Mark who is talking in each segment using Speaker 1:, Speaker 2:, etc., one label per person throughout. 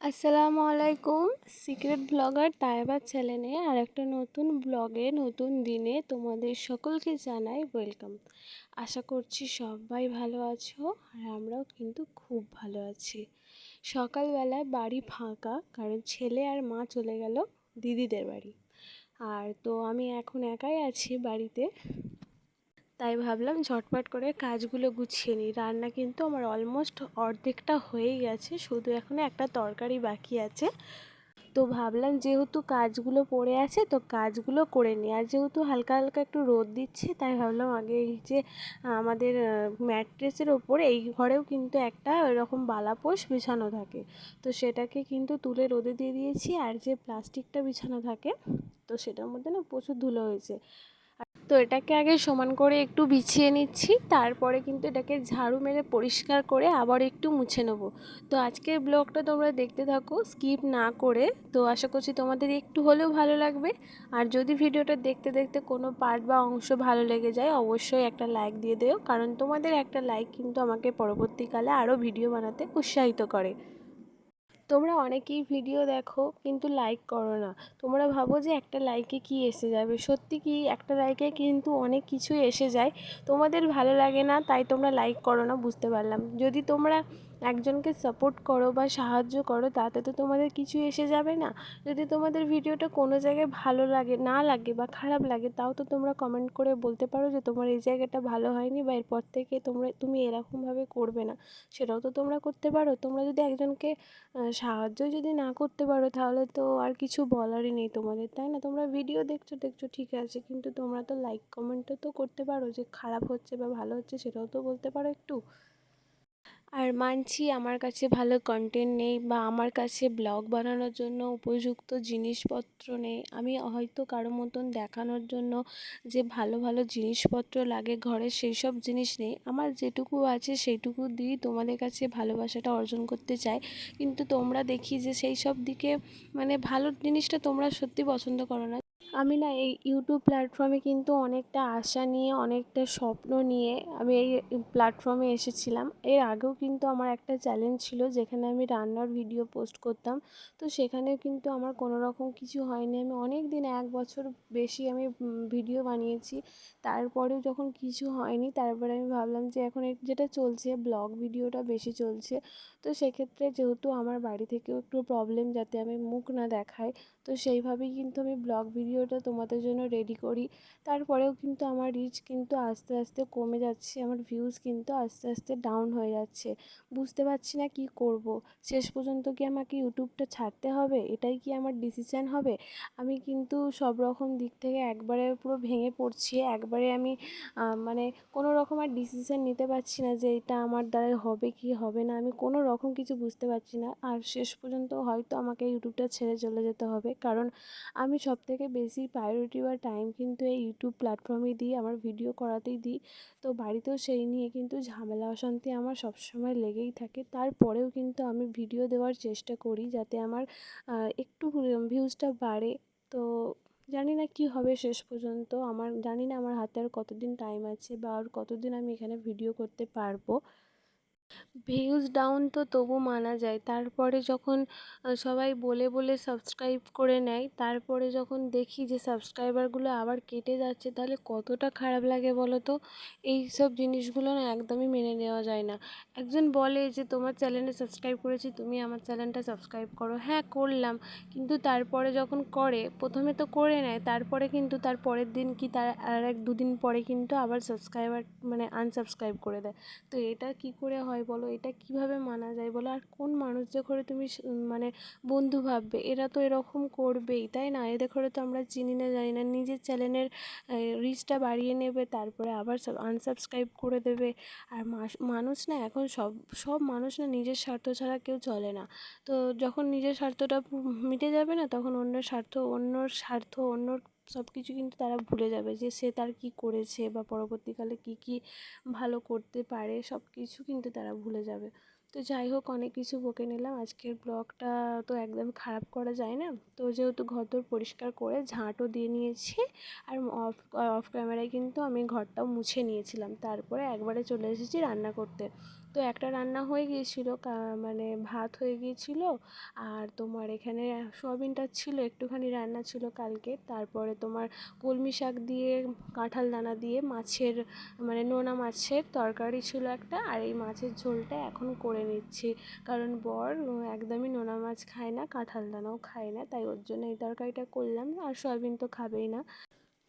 Speaker 1: আসসালামু আলাইকুম secret blogger তাইবার চ্যানেলে আর একটা নতুন ব্লগে, নতুন দিনে তোমাদের সকলকে জানাই ওয়েলকাম। আশা করছি সবাই ভালো আছো আর আমরাও কিন্তু খুব ভালো আছি। সকালবেলায় বাড়ি ফাঁকা, কারণ ছেলে আর মা চলে গেল দিদিদের বাড়ি। আর তো আমি এখন একাই আছি বাড়িতে। তাই ভাবলাম ঝটপট করে কাজগুলো গুছিয়ে নিই। রান্না কিন্তু আমার অলমোস্ট অর্ধেকটা হয়েই গেছে, শুধু এখনও একটা তরকারি বাকি আছে। তো ভাবলাম যেহেতু কাজগুলো পড়ে আছে, তো কাজগুলো করে নিই। আর যেহেতু হালকা হালকা একটু রোদ দিচ্ছে, তাই ভাবলাম আগে এই যে আমাদের ম্যাট্রেসের ওপরে এই ঘরেও কিন্তু একটা এরকম বালাপোষ বিছানো থাকে। তো সেটাকে কিন্তু তুলে রোদে দিয়ে দিয়েছি। আর যে প্লাস্টিকটা বিছানো থাকে, তো সেটার মধ্যে না প্রচুর ধুলো হয়েছে। তো এটাকে আগে সমান করে একটু বিছিয়ে নিচ্ছি, তারপরে কিন্তু এটাকে ঝাড়ু মেরে পরিষ্কার করে আবার একটু মুছে নেব। তো আজকের ব্লগটা তোমরা দেখতে থাকো, স্কিপ না করে। তো আশা করছি তোমাদের একটু হলেও ভালো লাগবে। আর যদি ভিডিওটা দেখতে দেখতে কোনো পার্ট বা অংশ ভালো লেগে যায়, অবশ্যই একটা লাইক দিয়ে দেও। কারণ তোমাদের একটা লাইক কিন্তু আমাকে পরবর্তীকালে আরও ভিডিও বানাতে উৎসাহিত করে। তোমরা অনেকেই ভিডিও দেখো, কিন্তু লাইক করো না। তোমরা ভাবো যে একটা লাইকে কি এসে যাবে। সত্যি কি একটা লাইকে কিন্তু অনেক কিছুই এসে যায়। তোমাদের ভালো লাগে না, তাই তোমরা লাইক করো না, বুঝতে পারলাম। যদি তোমরা একজনকে সাপোর্ট করো বা সাহায্য করো, তাতে তো তোমাদের কিছু এসে যাবে না। যদি তোমাদের ভিডিওটা কোনো জায়গায় ভালো লাগে, না লাগে বা খারাপ লাগে, তাও তো তোমরা কমেন্ট করে বলতে পারো যে তোমার এই জায়গাটা ভালো হয়নি বা এরপর থেকে তোমরা, তুমি এরকমভাবে করবে না। সেটাও তো তোমরা করতে পারো। তোমরা যদি একজনকে সাহায্য যদি না করতে পারো, তাহলে তো আর কিছু বলারই নেই তোমাদের, তাই না? তোমরা ভিডিও দেখছ দেখছ, ঠিক আছে। কিন্তু তোমরা তো লাইক কমেন্টও তো করতে পারো যে খারাপ হচ্ছে বা ভালো হচ্ছে, সেটাও তো বলতে পারো একটু। আর মানছি আমার কাছে ভালো কন্টেন্ট নেই বা আমার কাছে ব্লগ বানানোর জন্য উপযুক্ত জিনিসপত্র নেই। আমি হয়তো কারও মতন দেখানোর জন্য যে ভালো ভালো জিনিসপত্র লাগে, ঘরে সেই সব জিনিস নেই। আমার যেটুকু আছে সেইটুকু দিয়েই তোমাদের কাছে ভালোবাসাটা অর্জন করতে চাই। কিন্তু তোমরা দেখি যে সেই সব দিকে মানে ভালো জিনিসটা তোমরা সত্যি পছন্দ করো না। আমি না এই ইউটিউব প্ল্যাটফর্মে কিন্তু অনেকটা আশা নিয়ে, অনেকটা স্বপ্ন নিয়ে আমি এই প্ল্যাটফর্মে এসেছিলাম। এর আগেও কিন্তু আমার একটা চ্যালেঞ্জ ছিল যেখানে আমি রান্নার ভিডিও পোস্ট করতাম। তো সেখানেও কিন্তু আমার কোনো রকম কিছু হয়নি। আমি অনেক দিন এক বছর বেশি আমি ভিডিও বানিয়েছি। তারপরেও যখন কিছু হয়নি, তারপরে আমি ভাবলাম যে এখন যেটা চলছে ব্লগ ভিডিওটা বেশি চলছে। তো সেক্ষেত্রে যেহেতু আমার বাড়ি থেকেও একটু প্রবলেম যাতে আমি মুখ না দেখাই, তো সেইভাবেই কিন্তু আমি ব্লগ ভিডিওটা তোমাদের জন্য রেডি করি। তারপরেও কিন্তু আমার রিচ কিন্তু আস্তে আস্তে কমে যাচ্ছে, আমার ভিউজ কিন্তু আস্তে আস্তে ডাউন হয়ে যাচ্ছে। বুঝতে পারছি না কি করব। শেষ পর্যন্ত কি আমাকে ইউটিউবটা ছাড়তে হবে? এটাই কি আমার ডিসিশান হবে? আমি কিন্তু সব রকম দিক থেকে একবারে পুরো ভেঙে পড়ছি, একবারে আমি মানে কোনো রকম আর ডিসিশান নিতে পারছি না যে এটা আমার দ্বারা হবে কি হবে না। আমি কোনো রকম কিছু বুঝতে পারছি না। আর শেষ পর্যন্ত হয়তো আমাকে ইউটিউবটা ছেড়ে চলে যেতে হবে। কারণ আমি সব থেকে বেশি প্রায়োরিটি বা টাইম কিন্তু এই ইউটিউব প্ল্যাটফর্মে দিই, আমার ভিডিও করাতেই দিই। তো বাড়িতেও সেই নিয়ে কিন্তু ঝামেলা, অশান্তি আমার সবসময় লেগেই থাকে। তারপরেও কিন্তু আমি ভিডিও দেওয়ার চেষ্টা করি যাতে আমার একটু ভিউজটা বাড়ে। তো জানি না কি হবে শেষ পর্যন্ত। আমার, জানি না আমার হাতে আর কতদিন টাইম আছে বা আর কতদিন আমি এখানে ভিডিও করতে পারব। ভিউজ ডাউন তো তবু মানা যায়। তারপরে যখন সবাই বলে বলে সাবস্ক্রাইব করে নেয়, তারপরে যখন দেখি যে সাবস্ক্রাইবারগুলো আবার কেটে যাচ্ছে, তাহলে কতটা খারাপ লাগে বলো তো এই সব জিনিসগুলো না একদমই মেনে নেওয়া যায় না। একজন বলে যে, তোমার চ্যানেলে সাবস্ক্রাইব করেছি, তুমি আমার চ্যানেলটা সাবস্ক্রাইব করো। হ্যাঁ করলাম। কিন্তু তারপরে যখন করে, প্রথমে তো করে নেয়, তারপরে কিন্তু তার পরের দিন কি তার আর এক দুদিন পরে কিন্তু আবার সাবস্ক্রাইবার মানে আনসাবস্ক্রাইব করে দেয়। তো এটা কী করে হয় হয় বলো? এটা কীভাবে মানা যায় বলো? আর কোন মানুষ করে তুমি মানে বন্ধু ভাববে? এরা তো এরকম করবেই, তাই না? এদের করে তো আমরা চিনি না, জানি না। নিজের চ্যানেলের রিচটা বাড়িয়ে নেবে, তারপরে আবার আনসাবস্ক্রাইব করে দেবে। আর মানুষ না এখন সব সব মানুষ না নিজের স্বার্থ ছাড়া কেউ চলে না। তো যখন নিজের স্বার্থটা মিটে যাবে না, তখন অন্যের স্বার্থ, অন্যর স্বার্থ, অন্যর সব কিছু কিন্তু তারা ভুলে যাবে যে সে তার কী করেছে বা পরবর্তীকালে কী কী ভালো করতে পারে সব কিছু কিন্তু তারা ভুলে যাবে। তো যাই হোক, অনেক কিছু বকে নিলাম। আজকের ব্লগটা তো একদম খারাপ করা যায় না। তো যেহেতু ঘর দোর পরিষ্কার করে ঝাঁটও দিয়ে নিয়েছি আর অফ অফ ক্যামেরায় কিন্তু আমি ঘরটাও মুছে নিয়েছিলাম। তারপরে একবারে চলে এসেছি রান্না করতে। তো একটা রান্না হয়ে গিয়েছিল মানে ভাত হয়ে গিয়েছিল আর তোমার এখানে সোয়াবিনটা ছিল, একটুখানি রান্না ছিল কালকে। তারপরে তোমার কলমি শাক দিয়ে, কাঁঠাল দানা দিয়ে, মাছের মানে নোনা মাছের তরকারি ছিল একটা আর এই মাছের ঝোলটা এখন করে নিচ্ছি। কারণ বর একদমই নোনা মাছ খায় না, কাঁঠাল দানাও খায় না, তাই ওর জন্য এই তরকারিটা করলাম আর সয়াবিন তো খাবেই না।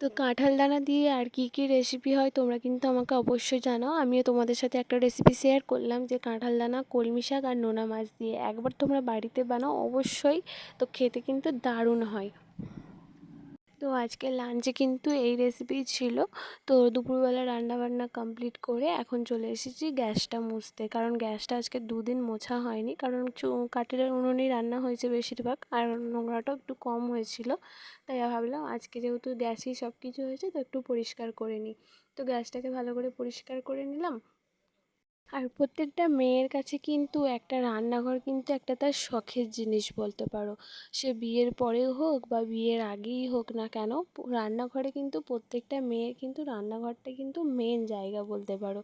Speaker 1: তো কাঁঠাল দানা দিয়ে আর কি কি রেসিপি হয় তোমরা কিন্তু আমাকে অবশ্যই জানাও। আমিও তোমাদের সাথে একটা রেসিপি শেয়ার করলাম যে কাঁঠাল দানা, কলমি শাক আর নোনা মাছ দিয়ে। একবার তোমরা বাড়িতে বানাও অবশ্যই। তো খেতে কিন্তু দারুণ হয়। তো আজকে লাঞ্চে কিন্তু এই রেসিপি ছিল। তো দুপুরবেলা রান্নাবান্না কমপ্লিট করে এখন চলে এসেছি গ্যাসটা মুছতে। কারণ গ্যাসটা আজকে দুদিন মোছা হয়নি। কারণ কাঠের উনুনেই রান্না হয়েছে বেশিরভাগ। আর নোংরাটাও একটু কম হয়েছিল। তাই ভাবলাম আজকে যেহেতু গ্যাসেই সব কিছু হয়েছে, তো একটু পরিষ্কার করে নিই। তো গ্যাসটাকে ভালো করে পরিষ্কার করে নিলাম। আর প্রত্যেকটা মেয়ের কাছে কিন্তু একটা রান্নাঘর কিন্তু একটা তার শখের জিনিস বলতে পারো। সে বিয়ের পরে হোক বা বিয়ের আগেই হোক না কেন, রান্নাঘরে কিন্তু প্রত্যেকটা মেয়ের কিন্তু রান্নাঘরটা কিন্তু মেন জায়গা বলতে পারো।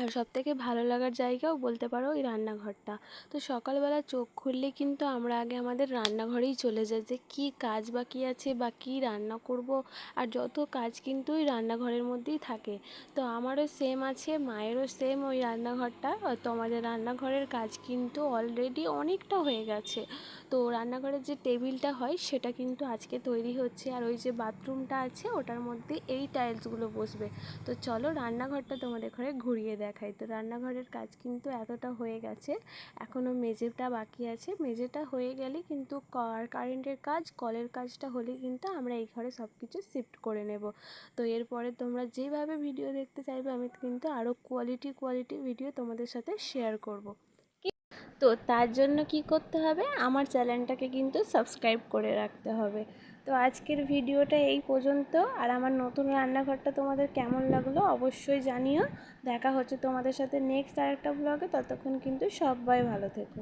Speaker 1: আর সবথেকে ভালো লাগার জায়গাও বলতে পারো ওই রান্নাঘরটা। তো সকালবেলা চোখ খুললে কিন্তু আমরা আগে আমাদের রান্নাঘরেই চলে যাই যে কী কাজ বাকি আছে বা কী রান্না করব আর যত কাজ কিন্তু ওই রান্নাঘরের মধ্যেই থাকে। তো আমারও সেম আছে, মায়েরও সেম ওই রান্নাঘরটা। তো আমাদের রান্নাঘরের কাজ কিন্তু অলরেডি অনেকটা হয়ে গেছে। তো রান্নাঘরের যে টেবিলটা হয় সেটা কিন্তু আজকে তৈরি হচ্ছে আর ওই যে বাথরুমটা আছে ওটার মধ্যে এই টাইলসগুলো বসবে। তো চলো রান্নাঘরটা তোমাদের ঘরে ঘুরিয়ে দেখাই। তো রান্নাঘরের কাজ কিন্তু এতটা হয়ে গেছে, এখনও মেঝেটা বাকি আছে। মেঝেটা হয়ে গেলে কিন্তু কার, কারেন্টের কাজ, কলের কাজটা হলে কিন্তু আমরা এই ঘরে সব কিছু শিফট করে নেব। তো এরপরে তোমরা যেভাবে ভিডিও দেখতে চাইবে, আমি কিন্তু আরও কোয়ালিটি কোয়ালিটি ভিডিও তোমাদের সাথে শেয়ার করব। তো তার জন্য কি করতে হবে? আমার চ্যানেলটাকে কিন্তু সাবস্ক্রাইব করে রাখতে হবে। তো আজকের ভিডিওটা এই পর্যন্ত। আর আমার নতুন রান্নাঘরটা তোমাদের কেমন লাগল অবশ্যই জানিও। দেখা হচ্ছে তোমাদের সাথে নেক্সট আরেকটা ব্লগে ততক্ষণ কিন্তু সবাই ভালো থেকো।